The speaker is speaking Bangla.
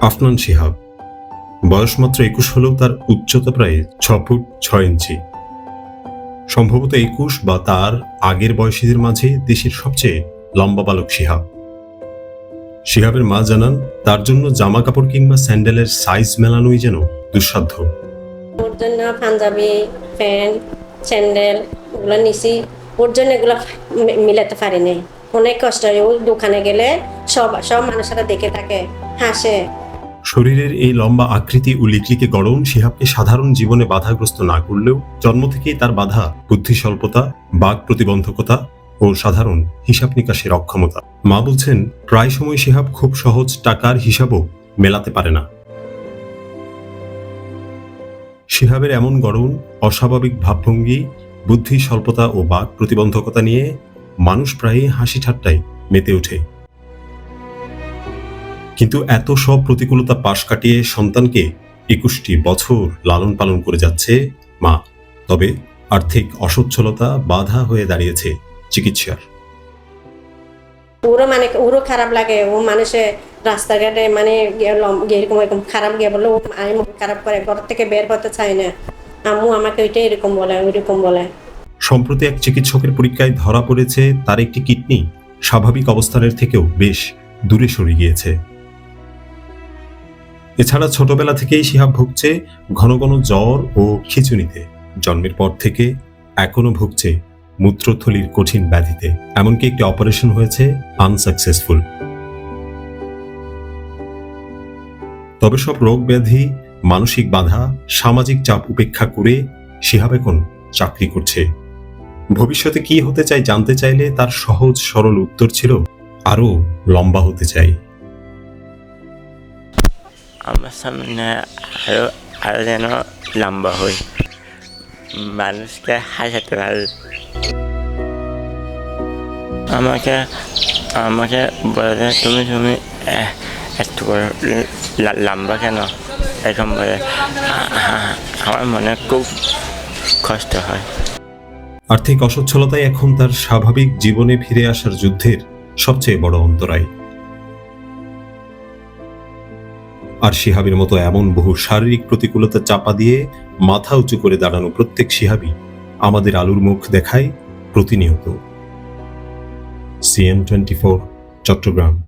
আফনান শিহাব। বয়স মাত্র একুশ হলেও তার উচ্চতা প্রায় ছ ফুট ছয় ইঞ্চি। সম্ভবত একুশ বা তার আগের বয়সীদের মাঝে দেশের সবচেয়ে লম্বা বালক শিহাব। শিহাবের মা জানান, তার জন্য জামা কাপড় কিংবা স্যান্ডেলের সাইজ মেলানোই যেন দুঃসাধ্য। ওর জন্য পাঞ্জাবি, প্যান্ট, স্যান্ডেল ওগুলো নিছি। ওর জন্য এগুলো মিলাতে পারি নাই অনেক কষ্ট হয়। ও দোকানে গেলে সব সব মানুষেরা দেখে থাকে, হাসে। শরীরের এই লম্বা আকৃতি ও লিকলিকে গড়ন শিহাবকে সাধারণ জীবনে বাধাগ্রস্ত না করলেও জন্ম থেকেই তার বাধা বুদ্ধি স্বল্পতা বাক প্রতিবন্ধকতা ও সাধারণ হিসাব নিকাশের অক্ষমতা। মা বলছেন, প্রায় সময় শিহাব খুব সহজ টাকার হিসাবও মেলাতে পারে না। শিহাবের এমন গড়ন, অস্বাভাবিক ভাবভঙ্গি বুদ্ধি স্বল্পতা ও বাক প্রতিবন্ধকতা নিয়ে মানুষ প্রায়ই হাসি ঠাট্টায় মেতে ওঠে। কিন্তু এত সব প্রতিকূলতা পাশ কাটিয়ে সন্তানকে একুশটি বছর লালন পালন করে যাচ্ছে মা। তবে আর্থিক অসচ্ছলতা বাধা হয়ে দাঁড়িয়েছে চিকিৎসার। ওরও মানে ওরও খারাপ লাগে ও মানুষে রাস্তাঘাটে মানে এরকম এরকম খারাপ গিয়ে বলে ও আমি খারাপ করে ঘর থেকে বের করতে চাই না। আম্মু আমাকে ওইটা এরকম বলে ওইরকম বলে। সম্প্রতি এক চিকিৎসকের পরীক্ষায় ধরা পড়েছে তার একটি কিডনি স্বাভাবিক অবস্থানের থেকেও বেশ দূরে সরে গিয়েছে। এছাড়া ছোটবেলা থেকেই শিহাব ভুগছে ঘন ঘন জ্বর ও খিচুনিতে জন্মের পর থেকে এখনও ভুগছে মূত্রথলির কঠিন ব্যাধিতে। এমনকি একটি অপারেশন হয়েছে আনসাকসেসফুল। তবে সব রোগ ব্যাধি, মানসিক বাধা, সামাজিক চাপ উপেক্ষা করে শিহাব এখন চাকরি করছে। ভবিষ্যতে কি হতে চাই জানতে চাইলে তার সহজ সরল উত্তর ছিল আরও লম্বা হতে চাই। আমার সামনে আরও আরও যেন লম্বা হই মানুষকে হাসাতে পারি আমাকে আমাকে বলে, তুমি তুমি একটু করে লম্বা কেন? এরকম বলে আমার মনে খুব কষ্ট হয়। আর্থিক অসচ্ছলতাই এখন তার স্বাভাবিক জীবনে ফিরে আসার যুদ্ধের সবচেয়ে বড় অন্তরায়। আর শিহাবির মতো এমন বহু শারীরিক প্রতিকূলতা চাপা দিয়ে মাথা উঁচু করে দাঁড়ানো প্রত্যেক শিহাবি আমাদের আলুর মুখ দেখায় প্রতিনিয়ত। CM twenty four, Chattogram.